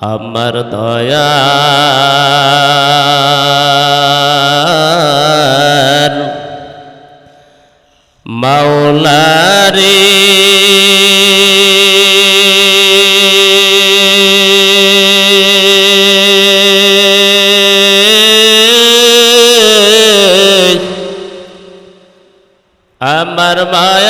আমার দয়া। মাওলারে। আমার মায়ার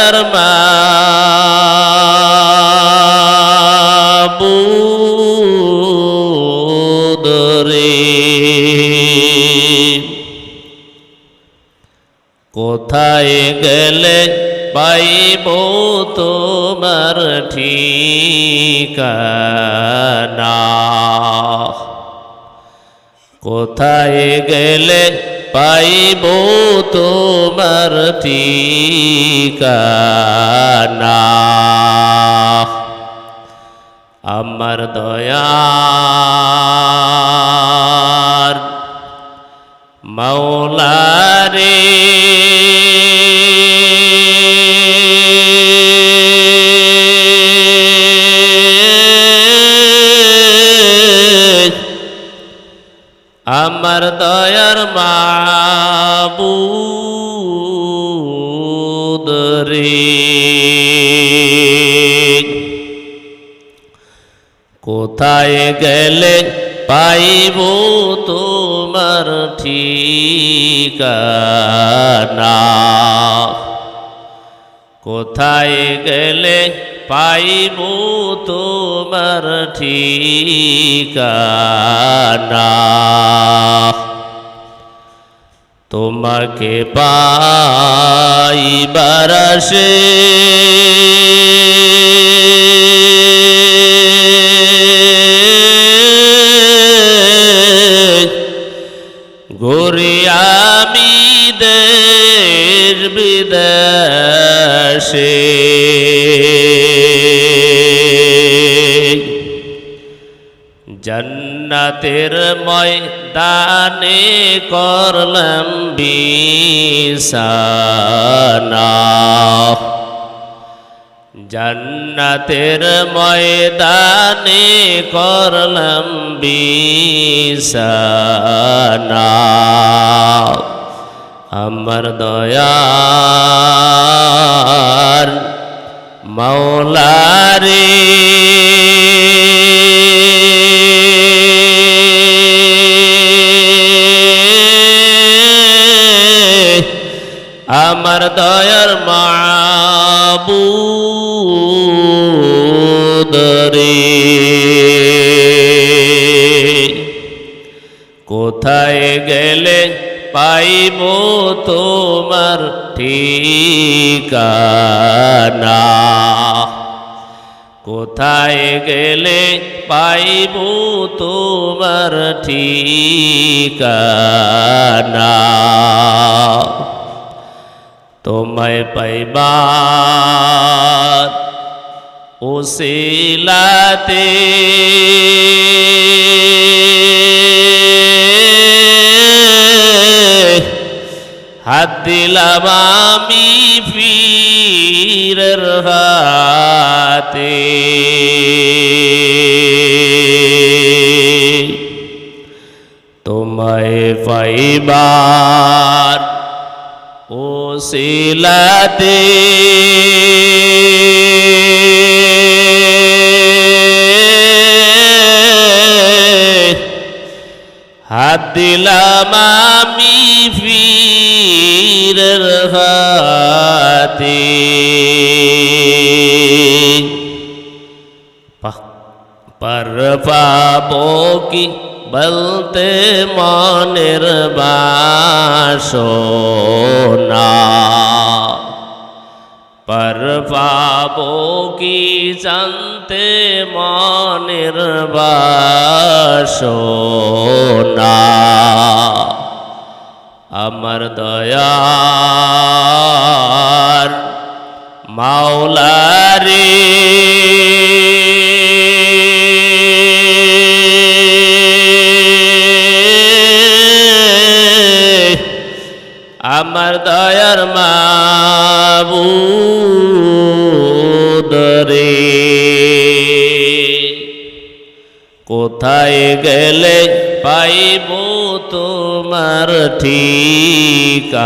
কোথায় গেলে পাইব তোমার ঠিকানা? কোথায় গেলে পাইব তোমার ঠিকানা? আমার দয়ার মৌলারে আমার দয়ার মাবুদরে কোথায় গেলে পাইব তোমার ঠিকানা। কোথায় গেলে পাইব তোমার ঠিকানা? তোমাকে পাইবার সে গোরে আমি দেশ বিদেশে। জন্নতের ময়দানে করলাম বিসানা জন্নতের ময়দানে করলাম বিসানা আমার দয়ার মৌলারে আমার দয়ার মাবুদরে কোথায় গেলে পাইব তোমার ঠিকানা? কোথায় গেলে পাইব তোমার ঠিকানা? তোমায় পাইবার ওসিলাতে। হাত দিলাম আমি পীরের হাতে। তোমায় পাইবার ও দিলাম আমি ফিরের হাতে। পর পাবো কি বলতে মনের বাসনা? পর পাবো কি জানতে মনের বাসনা আমার দয়ার মাওলারে আমার দয়ার মাবুদরে। কোথায় গেলে পাইব তোমার ঠিকানা?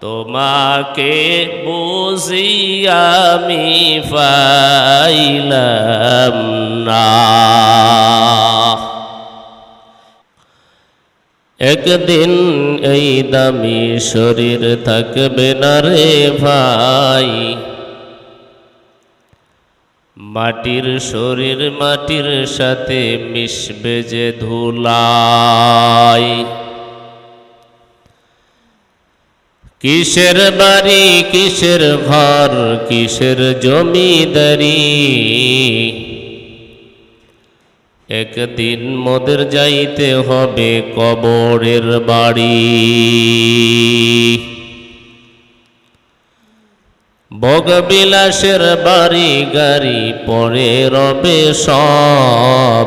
তোমাকে বুঝি আমি পাইলাম না। একদিন এই দামি শরীর থাকবে না রে ভাই। মাটির শরীর মাটির সাথে মিশবে যে ধুলাই। কিসের বাড়ি, কিসের ঘর, কিসের জমিদারি? একদিন মোদের যাইতে হবে কবরের বাড়ি। ভোগবিলাসের বাড়ি গাড়ি পরে রবে সব।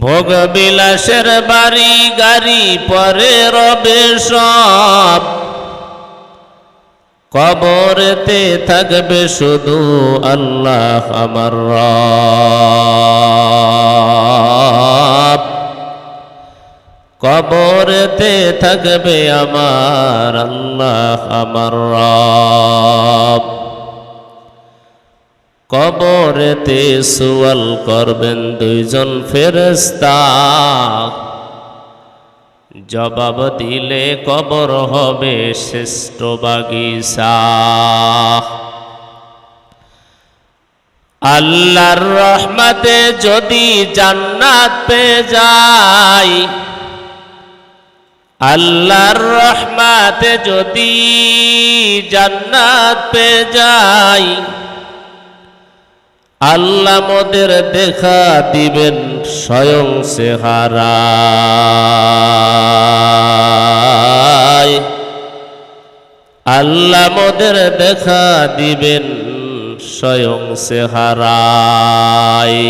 ভোগবিলাসের বাড়ি গাড়ি পরে রবে সব। কবরেতে থাকবে শুধু আল্লাহ আমার রব। কবরেতে থাকবে আমার আল্লাহ আমার রব। কবরেতে সুয়াল করবেন দুইজন ফেরেস্তা জবাব দিলে কবর হবে শ্রেষ্ঠ বাগিচা। আল্লাহর রহমতে যদি জান্নাত পেয়ে যাই, আল্লাহর রহমাতে যদি জান্নাত পেয়ে যাই, আল্লাহ মোদের দেখা দিবেন স্বয়ং সেহারায় আল্লাহ মোদের দেখা দিবেন স্বয়ং সেহারায়